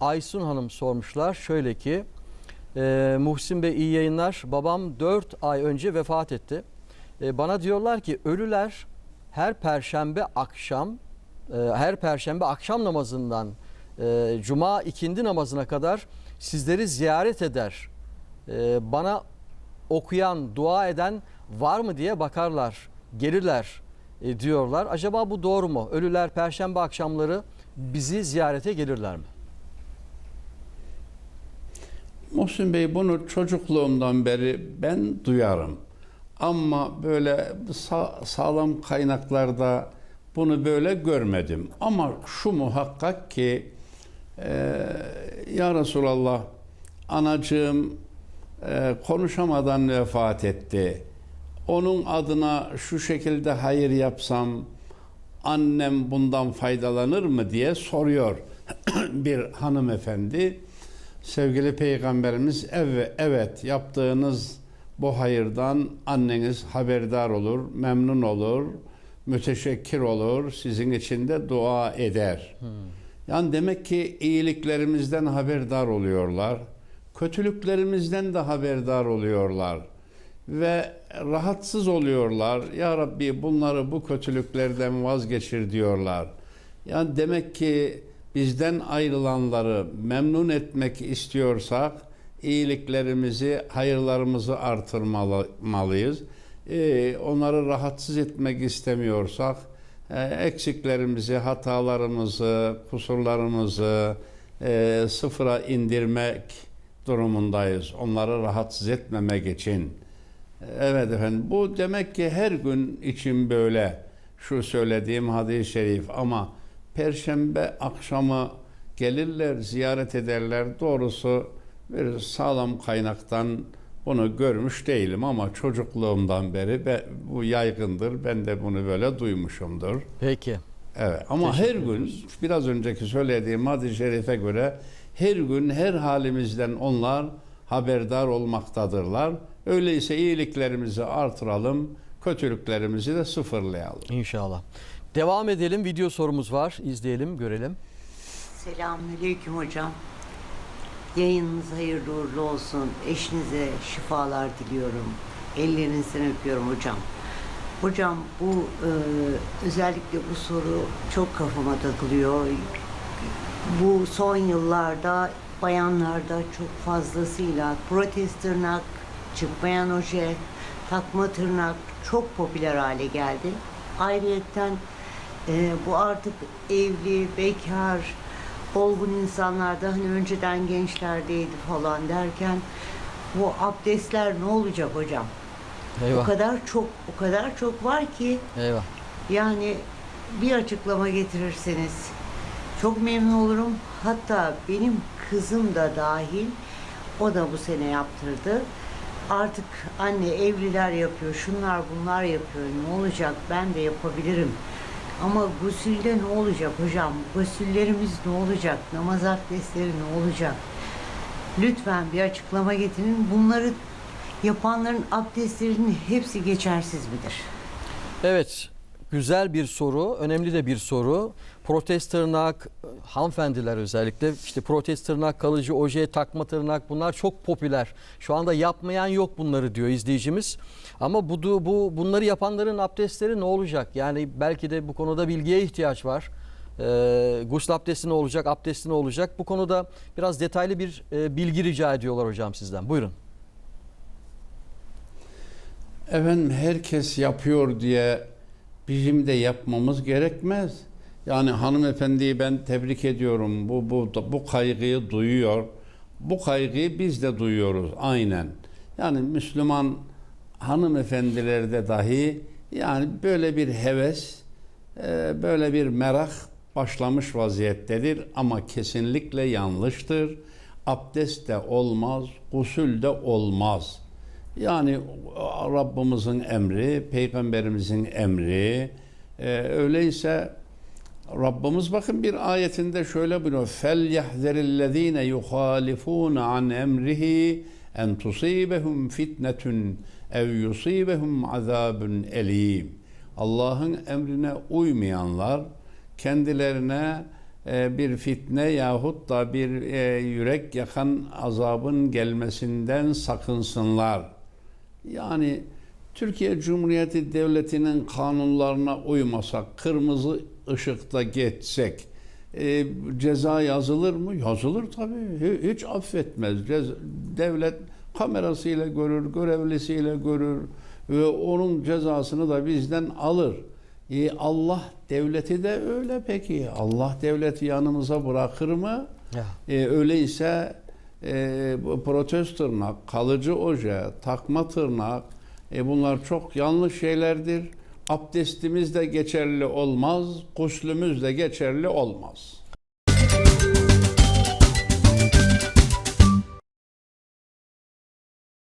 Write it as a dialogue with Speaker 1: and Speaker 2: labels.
Speaker 1: Aysun Hanım sormuşlar. Şöyle ki e, Muhsin Bey iyi yayınlar. Babam 4 ay önce vefat etti. E, bana diyorlar ki ölüler her perşembe akşam e, her perşembe akşam namazından e, cuma ikindi namazına kadar sizleri ziyaret eder. E, bana okuyan, dua eden var mı diye bakarlar, gelirler e, diyorlar. Acaba bu doğru mu? Ölüler perşembe akşamları bizi ziyarete gelirler mi?
Speaker 2: Muhsin Bey bunu çocukluğumdan beri ben duyarım. Ama böyle sa- sağlam kaynaklarda bunu böyle görmedim. Ama şu muhakkak ki e, Ya Resulallah anacığım e, konuşamadan vefat etti. Onun adına şu şekilde hayır yapsam annem bundan faydalanır mı diye soruyor bir hanımefendi. Sevgili Peygamberimiz evet, evet yaptığınız bu hayırdan anneniz haberdar olur, memnun olur, müteşekkir olur, sizin için de dua eder. Yani demek ki iyiliklerimizden haberdar oluyorlar, kötülüklerimizden de haberdar oluyorlar ve rahatsız oluyorlar. Ya Rabbi bunları bu kötülüklerden vazgeçir diyorlar. Yani demek ki bizden ayrılanları memnun etmek istiyorsak iyiliklerimizi, hayırlarımızı artırmalıyız. Ee, onları rahatsız etmek istemiyorsak e, eksiklerimizi, hatalarımızı, kusurlarımızı e, sıfıra indirmek durumundayız. Onları rahatsız etmemek için. Evet efendim bu demek ki her gün için böyle şu söylediğim hadis-i şerif ama perşembe akşamı gelirler ziyaret ederler doğrusu bir sağlam kaynaktan bunu görmüş değilim ama çocukluğumdan beri be- bu yaygındır. Ben de bunu böyle duymuşumdur.
Speaker 1: Peki.
Speaker 2: Evet ama
Speaker 1: Teşekkür
Speaker 2: her gün biraz önceki söylediğim hadis-i şerife göre her gün her halimizden onlar haberdar olmaktadırlar. Öyleyse iyiliklerimizi artıralım, kötülüklerimizi de sıfırlayalım.
Speaker 1: İnşallah. Devam edelim. Video sorumuz var. İzleyelim, görelim.
Speaker 3: Selamünaleyküm hocam. Yayınınız hayırlı uğurlu olsun. Eşinize şifalar diliyorum. Ellerinizden öpüyorum hocam. Hocam bu e, özellikle bu soru çok kafama takılıyor. Bu son yıllarda bayanlarda çok fazlasıyla protez tırnak, çıkmayan oje, takma tırnak çok popüler hale geldi. Ayrıyeten e, bu artık evli, bekar, olgun insanlarda hani önceden gençlerdeydi falan derken bu abdestler ne olacak hocam? O
Speaker 1: Eyvah.
Speaker 3: kadar çok, o kadar çok var ki
Speaker 1: Eyvah.
Speaker 3: yani bir açıklama getirirseniz çok memnun olurum. Hatta benim kızım da dahil o da bu sene yaptırdı. Artık anne evliler yapıyor, şunlar bunlar yapıyor. Ne olacak? Ben de yapabilirim. Ama gusülde ne olacak hocam? Gusüllerimiz ne olacak? Namaz abdestleri ne olacak? Lütfen bir açıklama getirin. Bunları yapanların abdestlerinin hepsi geçersiz midir?
Speaker 1: Evet. Güzel bir soru, önemli de bir soru. Protez tırnak, hanımefendiler özellikle işte protez tırnak, kalıcı oje, takma tırnak bunlar çok popüler. Şu anda yapmayan yok bunları diyor izleyicimiz. Ama bu bu bunları yapanların abdestleri ne olacak? Yani belki de bu konuda bilgiye ihtiyaç var. Ee, gusül abdesti ne olacak, abdesti ne olacak? Bu konuda biraz detaylı bir e, bilgi rica ediyorlar hocam sizden. Buyurun.
Speaker 2: Efendim herkes yapıyor diye bizim de yapmamız gerekmez. Yani hanımefendiyi ben tebrik ediyorum. Bu bu bu kaygıyı duyuyor. Bu kaygıyı biz de duyuyoruz aynen. Yani Müslüman hanımefendilerde dahi yani böyle bir heves, e, böyle bir merak başlamış vaziyettedir ama kesinlikle yanlıştır. Abdest de olmaz, gusül de olmaz. Yani Rabbimizin emri, Peygamberimizin emri. Ee, öyleyse Rabbimiz bakın bir ayetinde şöyle buyuruyor. Fel yahzerillezine yuhalifun an emrihi en tusibehum fitnetun ev yusibehum azabun elim. Allah'ın emrine uymayanlar kendilerine e, bir fitne yahut da bir e, yürek yakan azabın gelmesinden sakınsınlar. Yani Türkiye Cumhuriyeti Devleti'nin kanunlarına uymasak, kırmızı ışıkta geçsek, e, ceza yazılır mı? Yazılır tabii. Hi- Hiç affetmez. Cez- devlet kamerasıyla görür, görevlisiyle görür ve onun cezasını da bizden alır. E, Allah devleti de öyle peki. Allah devleti yanımıza bırakır mı?
Speaker 1: Ya.
Speaker 2: E, öyleyse e, protez tırnak, kalıcı oje, takma tırnak e, bunlar çok yanlış şeylerdir. Abdestimiz de geçerli olmaz, guslümüz de geçerli olmaz.